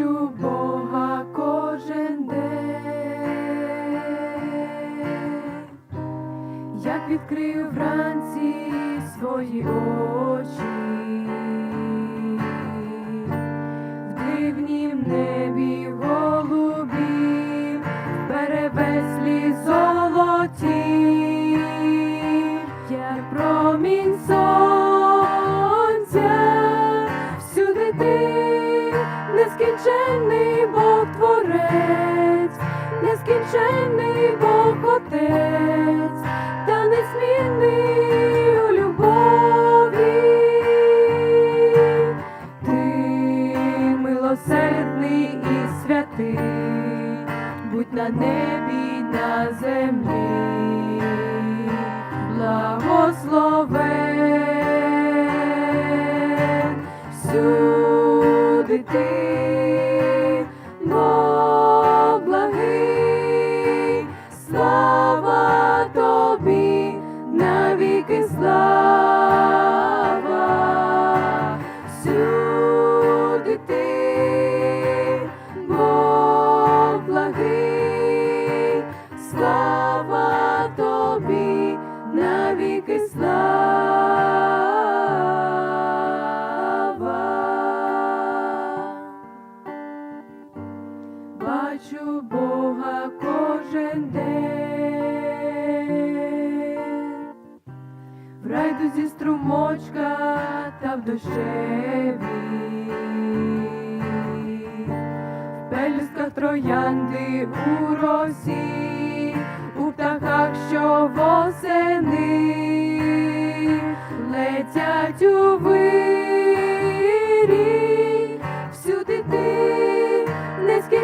бачу Бога кожен день, як відкрив вранці свої очі, Бачу Бога кожен день, в райдузі струмочка та в дощеві, в пелюстках троянди у росі, у птахах, що восени летять у вирі,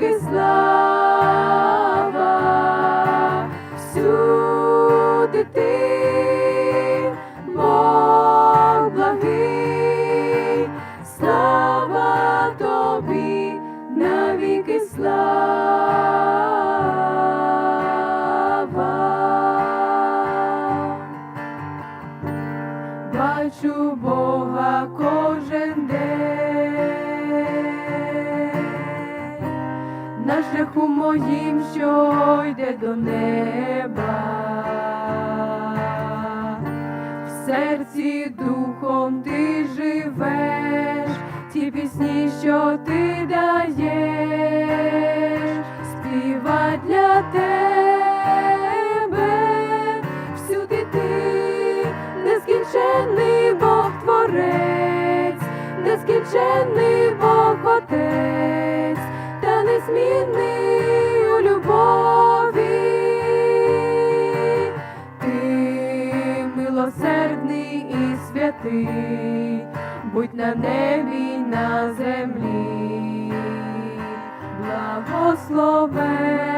навіки слава, всюди ти, Бог благий, слава тобі. Бачу Бога на шляху моїм, що йде до неба, в серці духом ти живеш, ті пісні, що ти даєш, співать для тебе, всюди ти, нескінченний Бог творець, нескінченний Бог Отець, святий, будь на небі, й на землі, благословен